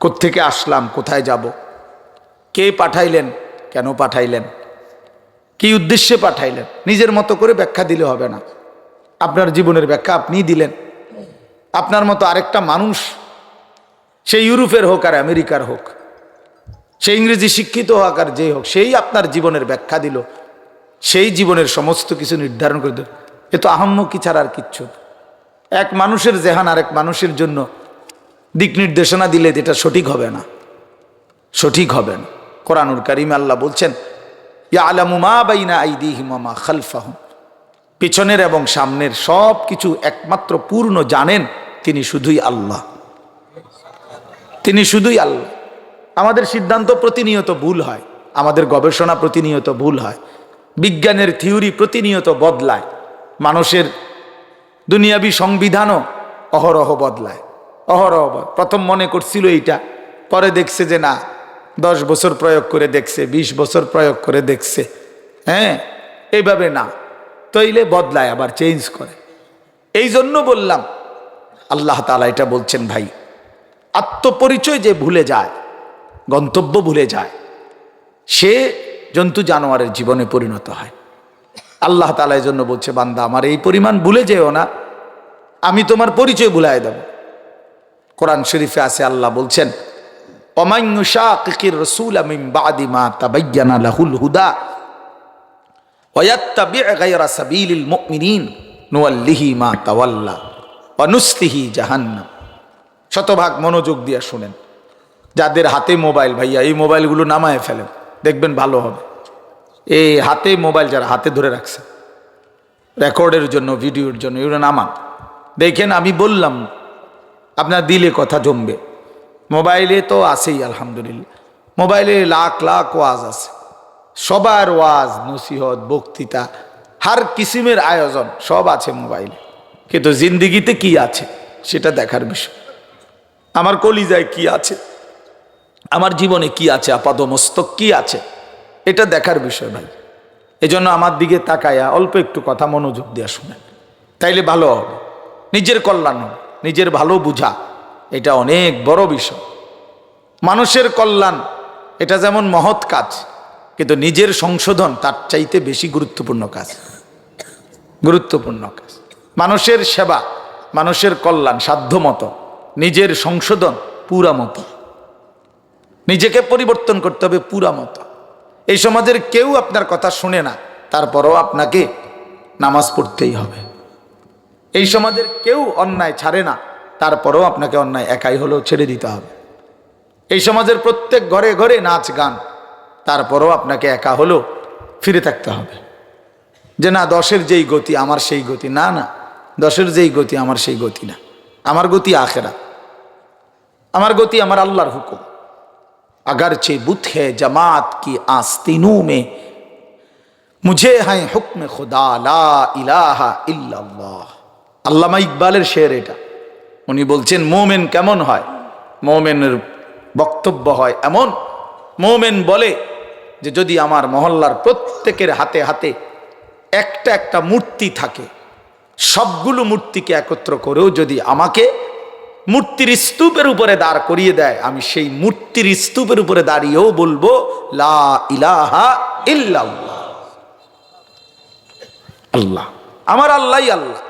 কোত্থেকে আসলাম, কোথায় যাব? কে পাঠাইলেন? কেন পাঠাইলেন? কি উদ্দেশ্যে পাঠাইলেন? নিজের মতো করে ব্যাখ্যা দিলে হবে না। আপনার জীবনের ব্যাখ্যা আপনিই দিলেন। আপনার মতো আরেকটা মানুষ, সে ইউরোপের হোক আর আমেরিকার হোক, সে ইংরেজি শিক্ষিত হোক আর যেই হোক, সেই আপনার জীবনের ব্যাখ্যা দিল। সেই জীবনের সমস্ত কিছু নির্ধারণ করে দিল। এ তো আহম্মকি ছাড়া আর কিচ্ছু এক মানুষের জেহান আরেক মানুষের জন্য দিক নির্দেশনা দিলে এটা সঠিক হবে না। সঠিক হবে না। কোরআনুল করিম আল্লাহ বলছেন ইয়া আলামু মা বাইনা আইদিহিম ওয়া মা খালফাহুম। পিছনের এবং সামনের সব কিছু একমাত্র পূর্ণ জানেন তিনি শুধুই আল্লাহ। তিনি শুধুই আল্লাহ। আমাদের সিদ্ধান্ত প্রতিনিয়ত ভুল হয়, আমাদের গবেষণা প্রতিনিয়ত ভুল হয়, বিজ্ঞানের থিওরি প্রতিনিয়ত বদলায়, মানুষের দুনিয়াবি সংবিধানও অহরহ বদলায়। অহরহ। প্রথম মনে করছিল এইটা, পরে দেখছে যে না, দশ বছর প্রয়োগ করে দেখছে ২০ বছর প্রয়োগ করে দেখছে। হ্যাঁ এইভাবে না, তৈলে বদলায়, আবার চেঞ্জ করে। এই জন্য বললাম, আল্লাহ তালা এটা বলছেন ভাই, আত্মপরিচয় যে ভুলে যায়, গন্তব্য ভুলে যায়, সে জন্তু জানোয়ারের জীবনে পরিণত হয়। আল্লাহ তালা জন্য বলছে, বান্দা, আমার এই পরিমাণ ভুলে যেও না, আমি তোমার পরিচয় ভুলাই দেব। কোরআন শরীফে আছে, আল্লাহ বলছেন রসুল আমিম বাদিমা তাবাইয়ানা লাহুল হুদা মা জাহান্নাম। শতভাগ মনোযোগ দিয়ে শুনেন। যাদের হাতে মোবাইল, ভাইয়া, এই মোবাইলগুলো নামায় ফেলেন, দেখবেন ভালো হবে। এই হাতে মোবাইল যারা হাতে ধরে রাখছে, রেকর্ডের জন্য, ভিডিওর জন্য, এগুলো নামান। দেখেন, আমি বললাম আপনার দিলে কথা জমবে। মোবাইলে তো আছেই আলহামদুলিল্লাহ। মোবাইলে লাখ লাখ ওয়াজ আছে। সবার ওয়াজ নসিহত বক্তৃতা হার কিসিমের আয়োজন সব আছে মোবাইলে। কিন্তু জিন্দিগিতে কি আছে সেটা দেখার বিষয়। আমার কলিজায় কি আছে? আমার জীবনে কি আছে? আপাদমস্তক কি আছে? এটা দেখার বিষয় ভাই। এজন্য আমার দিকে তাকায়া অল্প একটু কথা মনোযোগ দেওয়া শুনেন। তাইলে ভালো হবে। নিজের কল্যাণ হবে, নিজের ভালো বুঝা, এটা অনেক বড় বিষয়। মানুষের কল্যাণ, এটা যেমন মহৎ কাজ, কিন্তু নিজের সংশোধন তার চাইতে বেশি গুরুত্বপূর্ণ কাজ। গুরুত্বপূর্ণ কাজ। মানুষের সেবা, মানুষের কল্যাণ সাধ্য মতো নিজের সংশোধন পুরা মতো নিজেকে পরিবর্তন করতে হবে পুরা মতো এই সমাজের কেউ আপনার কথা শুনে না, তারপরও আপনাকে নামাজ পড়তেই হবে। এই সমাজের কেউ অন্যায় ছাড়ে না তারপরেও আপনাকে অন্যায় একাই হলেও ছেড়ে দিতে হবে এই সমাজের প্রত্যেক ঘরে ঘরে নাচ গান তারপরেও আপনাকে একা হলেও ফিরে থাকতে হবে যে না দশের যেই গতি আমার সেই গতি না না দশের যেই গতি আমার সেই গতি না আমার গতি আখেরা আমার গতি আমার আল্লাহর হুকুম अगरचे बुत है जमात की आस्तीनों में मुझे है हुक्म खुदा ला इलाहा इल्लाल्लाह আল্লামা ইকবালের শের এটা। উনি বলছেন, মোমেন কেমন হয়? মোমেনের বক্তব্য হয় এমন, মোমেন বলে যে যদি আমার মহল্লার প্রত্যেকের হাতে হাতে একটা একটা মূর্তি থাকে, সবগুলো মূর্তিকে একত্র করেও যদি আমাকে মূর্তির স্তূপের উপরে দাঁড় করিয়ে দেয়, আমি সেই মূর্তির স্তূপের উপরে দাঁড়িয়েও বলব, লা ইলাহা ইল্লাল্লাহ। আল্লাহ। আমার আল্লাহ আল্লাহ।